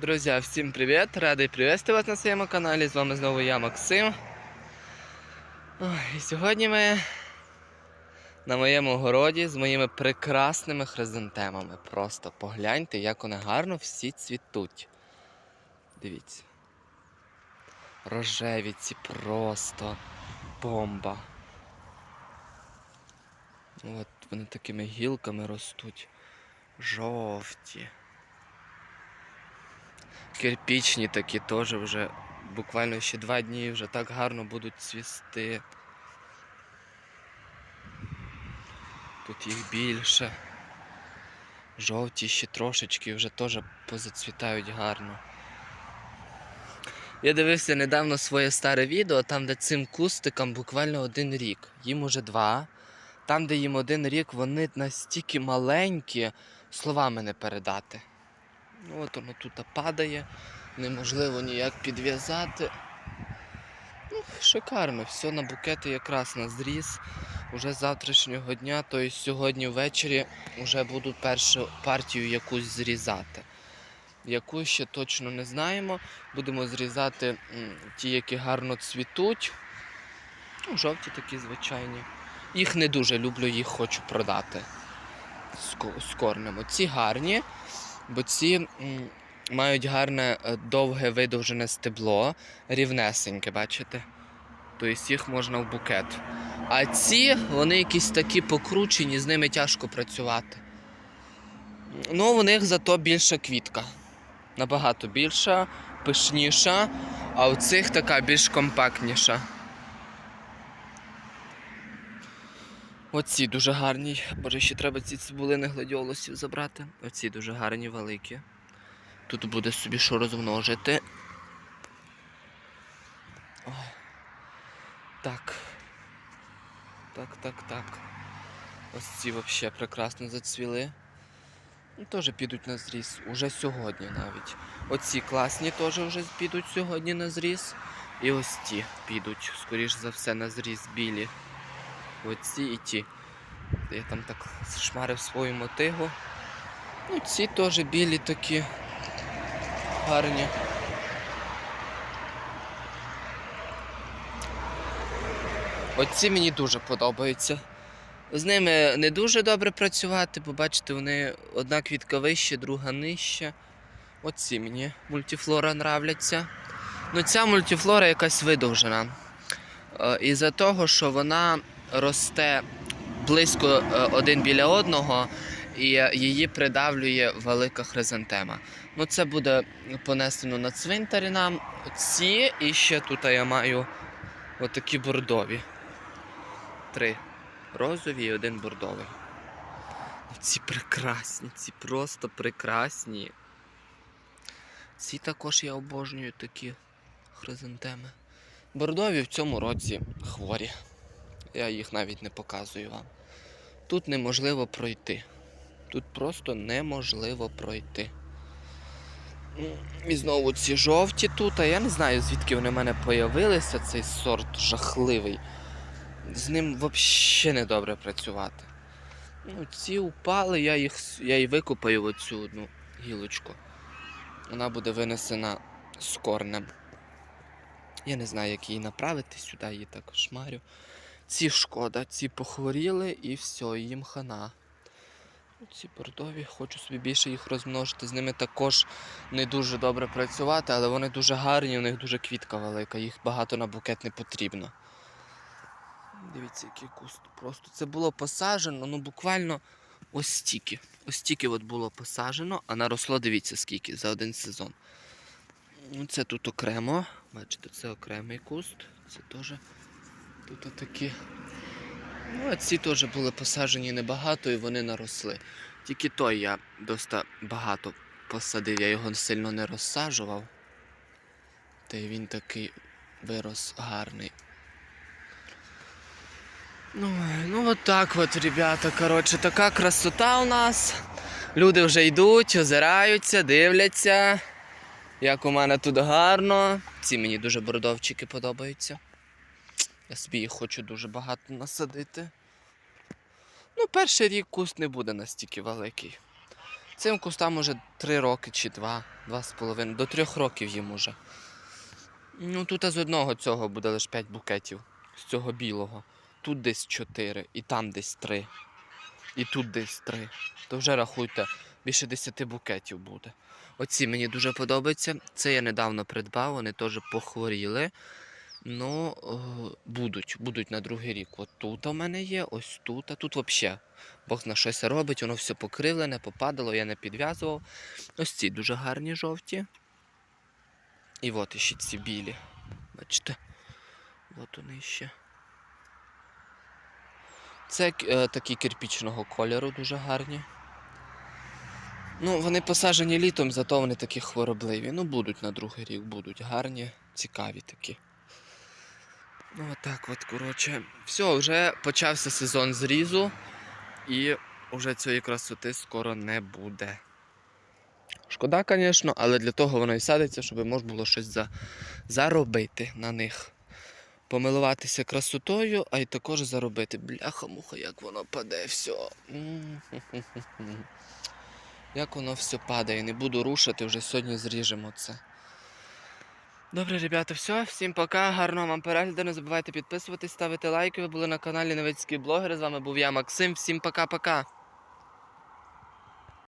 Друзі, всім привіт! Радий привезти вас на своєму каналі. З вами знову я, Максим. І сьогодні ми на моєму городі з моїми прекрасними хризантемами. Просто погляньте, як вони гарно всі цвітуть. Дивіться. Рожеві ці просто бомба. От вони такими гілками ростуть. Жовті. Кирпічні такі теж вже буквально ще два дні вже так гарно будуть цвісти. Тут їх більше. Жовті ще трошечки вже теж позацвітають гарно. Я дивився недавно своє старе відео, там, де цим кустикам буквально один рік. Їм уже два. Там, де їм один рік, вони настільки маленькі, словами не передати. Ну, от воно тут падає, неможливо ніяк підв'язати. Ну, шикарно, все на букети якраз на зріз. Уже з завтрашнього дня, тобто сьогодні ввечері вже буду першу партію якусь зрізати. Яку ще точно не знаємо. Будемо зрізати ті, які гарно цвітуть. Ну, жовті такі звичайні. Їх не дуже люблю, їх хочу продати з. Оці гарні, бо ці мають гарне е, довге видовжене стебло, рівнесеньке, бачите? Тобто їх можна в букет. А ці, вони якісь такі покручені, з ними тяжко працювати. Ну, у них зато більша квітка. Набагато більша, пишніша, а у цих така більш компактніша. Оці дуже гарні. Боже, ще треба ці цибулини гладіолусів забрати. Оці дуже гарні, великі. Тут буде собі що розмножити. Ой. Так. Так, так, так. Ось ці взагалі прекрасно зацвіли. Ну, Теж підуть на зріз. Уже сьогодні навіть. Оці класні теж вже підуть сьогодні на зріз. І ось ті підуть, скоріш за все, на зріз білі. Оці і ті. Я там так шмарив свою мотигу. Ну, ці теж білі такі гарні. Оці мені дуже подобаються. З ними не дуже добре працювати, бо бачите, вони одна квітка вища, друга нижча. Оці мені мультифлора нравляться. Ну ця мультифлора якась видовжена. Е, Із-за того, що вона росте близько е, один біля одного, і е, її придавлює велика хризантема. Ну, це буде понесено на цвинтарі нам. Ці і ще тут я маю отакі бордові. Три розові і один бордовий. Ці прекрасні, ці просто прекрасні. Ці також я обожнюю такі хризантеми. Бордові в цьому році хворі. Я їх навіть не показую вам. Тут неможливо пройти. Тут просто неможливо пройти. І знову ці жовті тут, а я не знаю, звідки вони в мене появилися, цей сорт жахливий. З ним взагалі не добре працювати. Ну, ці упали, я їх я і викопаю оцю одну гілочку. Вона буде винесена з корнем. Я не знаю, як її направити сюди, її так шмарю. Ці шкода, ці похворіли і все, їм хана. Ці бордові, хочу собі більше їх розмножити. З ними також не дуже добре працювати, але вони дуже гарні, у них дуже квітка велика, їх багато на букет не потрібно. Дивіться, який куст. Просто це було посаджено, ну буквально ось стільки. Ось стільки от було посаджено, а наросло, дивіться, скільки за один сезон. Ну, Це тут окремо. Бачите, це окремий куст. Це теж тут отакі. Ну, а ці теж були посаджені небагато і вони наросли. Тільки той я доста багато посадив, я його сильно не розсаджував. Та й він такий вирос гарний. Ну, ну от от, ребята. Коротше, така красота у нас. Люди вже йдуть, озираються, дивляться. Як у мене тут гарно. Ці мені дуже бородовчики подобаються. Я собі їх хочу дуже багато насадити. Ну, перший рік куст не буде настільки великий. Цим кустам уже 3 роки чи 2, 2,5, до 3 років їм уже. Ну тут з одного цього буде лише 5 букетів. З цього білого. Тут десь 4, і там десь 3. І тут десь 3. То вже рахуйте, більше 10 букетів буде. Оці мені дуже подобаються. Це я недавно придбав, вони теж похворіли. Ну, е, будуть, будуть на другий рік. От тут у мене є, ось тут, а тут взагалі. Бог на щось робить, воно все покривлене, попадало, я не підв'язував. Ось ці дуже гарні жовті. І от іще ці білі. Бачите? От вони ще. Це е, такі кирпічного кольору дуже гарні. Ну, вони посаджені літом, зато вони такі хворобливі. Ну, будуть на другий рік, будуть гарні, цікаві такі. Ну, отак от, коротше. Все, вже почався сезон зрізу, і вже цієї красоти скоро не буде. Шкода, звісно, але для того воно і садиться, щоб можна було щось за... заробити на них. Помилуватися красотою, а й також заробити. Бляха-муха, як воно паде, все. Як воно все падає, не буду рушити, вже сьогодні зріжемо це. Добре, ребята, все. Всім пока, гарного вам перегляду. Не забувайте підписуватись, ставити лайки. Ви були на каналі Новицький блогер. З вами був я, Максим. Всім пока-пока.